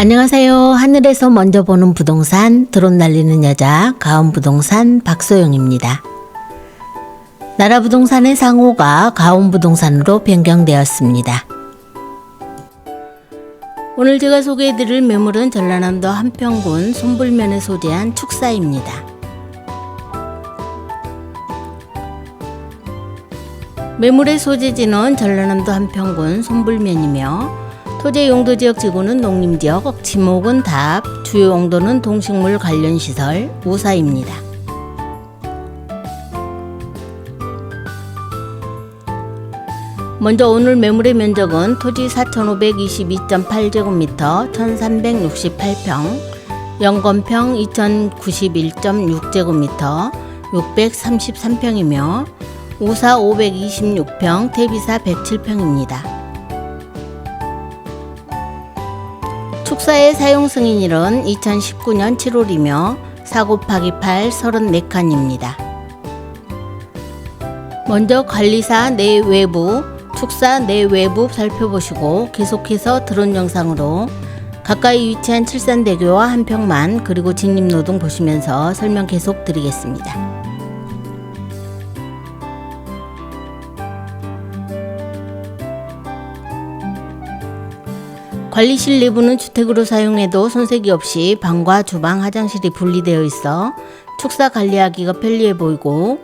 안녕하세요. 하늘에서 먼저 보는 부동산 드론 날리는 여자 가온 부동산 박소영입니다. 나라 부동산의 상호가 가온 부동산으로 변경되었습니다. 오늘 제가 소개해드릴 매물은 전라남도 한평군 손불면에 소재한 축사입니다. 매물의 소재지는 전라남도 한평군 손불면이며 토지 용도 지역 지구는 농림 지역, 지목은 답, 주요 용도는 동식물 관련 시설, 우사입니다. 먼저 오늘 매물의 면적은 토지 4,522.8제곱미터, 1,368평, 연건평 2,091.6제곱미터, 633평이며 우사 526평, 대비사 107평입니다. 축사의 사용 승인일은 2019년 7월이며 4 곱하기 8 34칸입니다. 먼저 관리사 내외부, 축사 내외부 살펴보시고 계속해서 드론 영상으로 가까이 위치한 칠산대교와 한평만 그리고 진입로등 보시면서 설명 계속 드리겠습니다. 관리실 내부는 주택으로 사용해도 손색이 없이 방과 주방, 화장실이 분리되어 있어 축사 관리하기가 편리해 보이고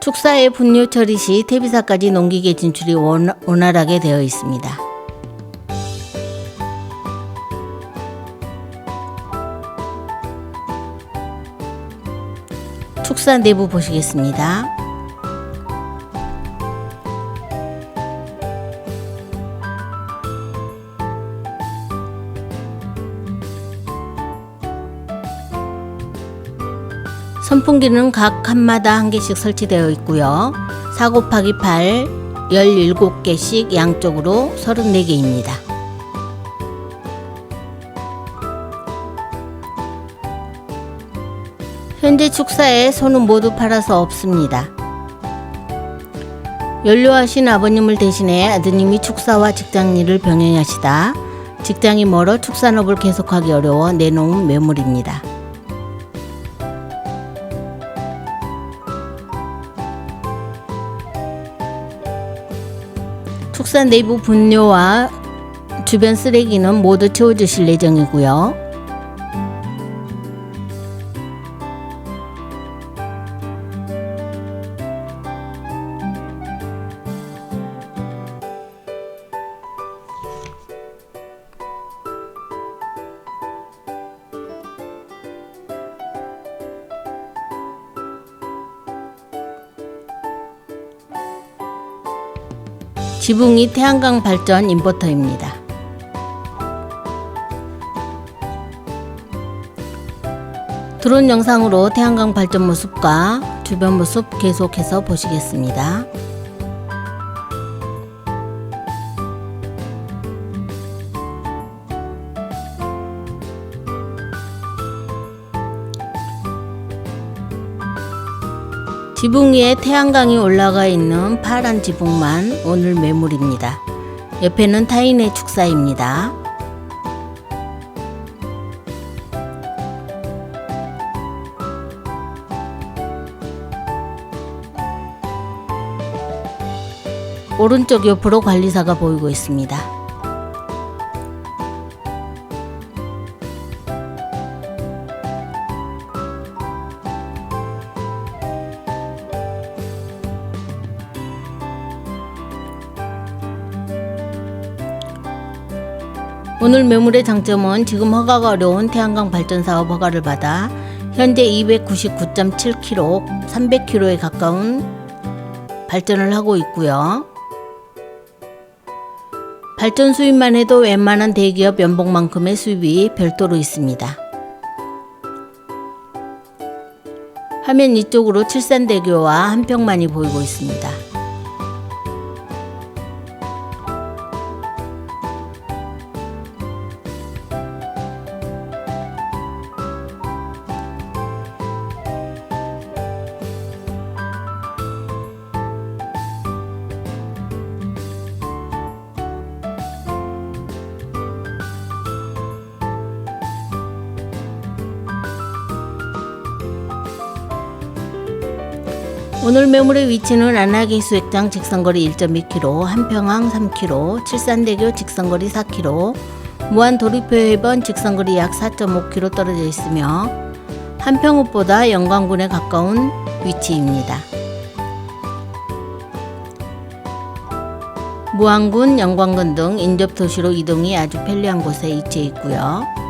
축사의 분뇨 처리 시 퇴비사까지 농기계 진출이 원, 원활하게 되어 있습니다. 축사 내부 보시겠습니다. 선풍기는 각 칸마다 한 개씩 설치되어 있고요. 4 곱하기 8, 17개씩 양쪽으로 34개입니다. 현재 축사에 소는 모두 팔아서 없습니다. 연료하신 아버님을 대신해 아드님이 축사와 직장 일을 병행하시다 직장이 멀어 축산업을 계속하기 어려워 내놓은 매물입니다. 축사 내부 분뇨와 주변 쓰레기는 모두 채워주실 예정이고요. 지붕이 태양광 발전 인버터입니다. 드론 영상으로 태양광 발전 모습과 주변 모습 계속해서 보시겠습니다. 지붕 위에 태양광이 올라가 있는 파란 지붕만 오늘 매물입니다. 옆에는 타인의 축사입니다. 오른쪽 옆으로 관리사가 보이고 있습니다. 오늘 매물의 장점은 지금 허가가 어려운 태양광 발전 사업 허가를 받아 현재 299.7km, 300km에 가까운 발전을 하고 있고요. 발전 수입만 해도 웬만한 대기업 연봉만큼의 수입이 별도로 있습니다. 화면 이쪽으로 칠산대교와 한평만이 보이고 있습니다. 오늘 매물의 위치는 안하기 수 액장 직선거리 1.2km, 한평항 3km, 칠산대교 직선거리 4km, 무한 도립표해변 직선거리 약 4.5km 떨어져 있으며 한평읍보다 영광군에 가까운 위치입니다. 무안군, 영광군 등 인접 도시로 이동이 아주 편리한 곳에 위치해 있고요.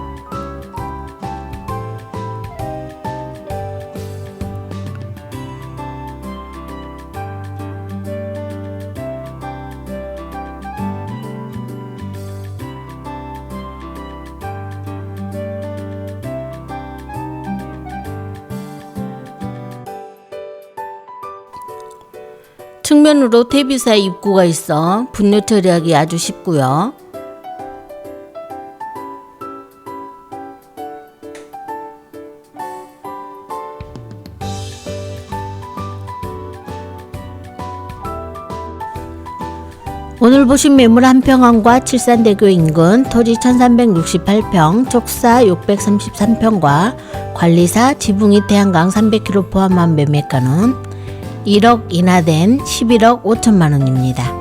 측면으로 태비사 입구가 있어 분뇨 처리하기 아주 쉽고요. 오늘 보신 매물 한평항과 칠산대교 인근 토지 1368평, 촉사 633평과 관리사 지붕이 태양광 300km 포함한 매매가는 1억 인하된 11억 5천만 원입니다.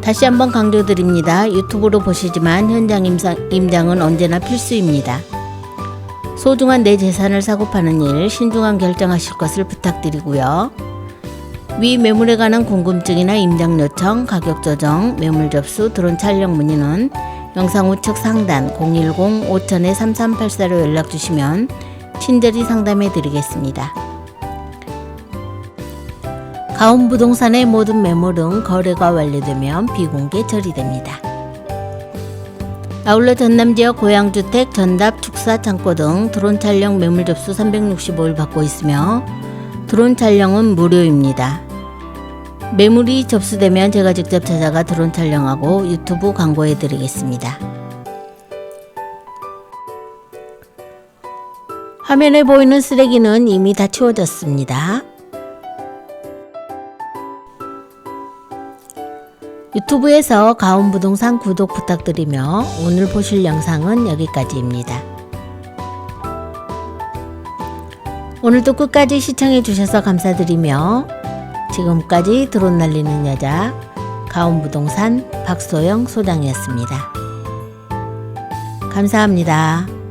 다시 한번 강조드립니다. 유튜브로 보시지만 현장 임상, 임장 은 언제나 필수입니다. 소중한 내 재산을 사고 파는 일 신중한 결정하실 것을 부탁드리고요. 위 매물에 관한 궁금증이나 임장 요청, 가격 조정, 매물 접수, 드론 촬영 문의는 영상 우측 상단 010-5000-3384로 연락 주시면 친절히 상담해 드리겠습니다. 가온 부동산의 모든 매물은 거래가 완료되면 비공개 처리됩니다. 아울러 전남 지역 고양주택, 전답, 축사, 창고 등 드론 촬영 매물 접수 365일 받고 있으며 드론 촬영은 무료입니다. 매물이 접수되면 제가 직접 찾아가 드론 촬영하고 유튜브 광고해 드리겠습니다. 화면에 보이는 쓰레기는 이미 다 치워졌습니다. 유튜브에서 가온부동산 구독 부탁드리며 오늘 보실 영상은 여기까지입니다. 오늘도 끝까지 시청해 주셔서 감사드리며 지금까지 드론 날리는 여자 가온부동산 박소영 소장이었습니다. 감사합니다.